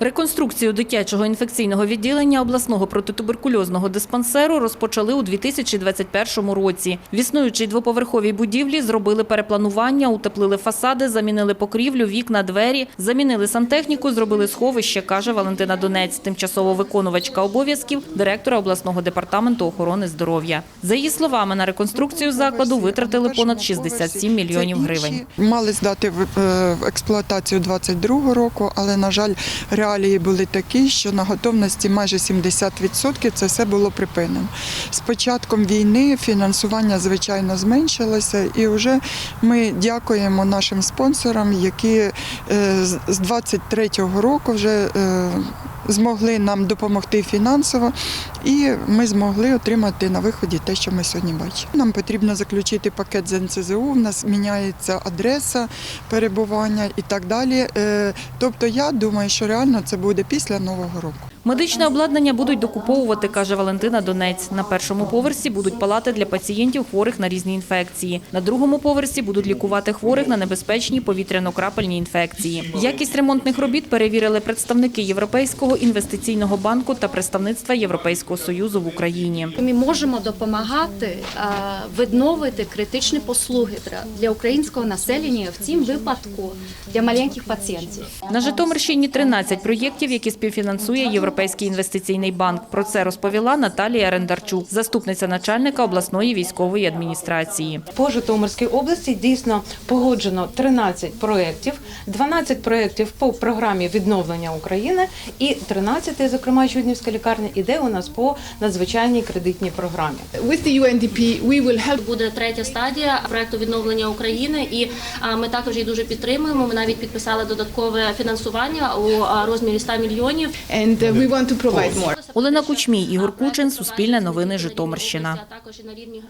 Реконструкцію дитячого інфекційного відділення обласного протитуберкульозного диспансеру розпочали у 2021 році. В існуючій двоповерховій будівлі зробили перепланування, утеплили фасади, замінили покрівлю, вікна, двері, замінили сантехніку, зробили сховище, каже Валентина Донець, тимчасово виконувачка обов'язків директора обласного департаменту охорони здоров'я. За її словами, на реконструкцію закладу витратили понад 67 мільйонів гривень. Мали здати в е, експлуатацію 22 року, але на жаль, реалії були такі, що на готовності майже 70% це все було припинено. З початком війни фінансування звичайно зменшилося, і вже ми дякуємо нашим спонсорам, які е, з з 23-го року вже е, змогли нам допомогти фінансово, і ми змогли отримати на виході те, що ми сьогодні бачимо. Нам потрібно заключити пакет з НЦЗУ, в нас міняється адреса перебування і так далі. Е, Тобто, я думаю, що реально це буде після нового року. Медичне обладнання будуть докуповувати, каже Валентина Донець. На першому поверсі будуть палати для пацієнтів хворих на різні інфекції. На другому поверсі будуть лікувати хворих на небезпечні повітряно-крапельні інфекції. Якість ремонтних робіт перевірили представники Європейського інвестиційного банку та представництва Європейського союзу в Україні. Ми можемо допомагати е, відновити критичні послуги для- для українського населення в цім випадку для маленьких пацієнтів. На Житомирщині 13 проєктів, які співфінансує Європейський інвестиційний банк. Про це розповіла Наталія Рендарчук, заступниця начальника обласної військової адміністрації. По Житомирській області дійсно погоджено 13 проєктів, 12 проєктів по програмі відновлення України і 13, зокрема Чуднівська лікарня, іде у нас по надзвичайній кредитній програмі. With the UNDP, we will help Буде третя стадія проекту відновлення України, і ми також її дуже підтримуємо. Ми навіть підписали додаткове фінансування у розмірі 100 мільйонів. and uh, we Олена Кучмій, Ігор Кучин, Суспільне новини, Житомирщина.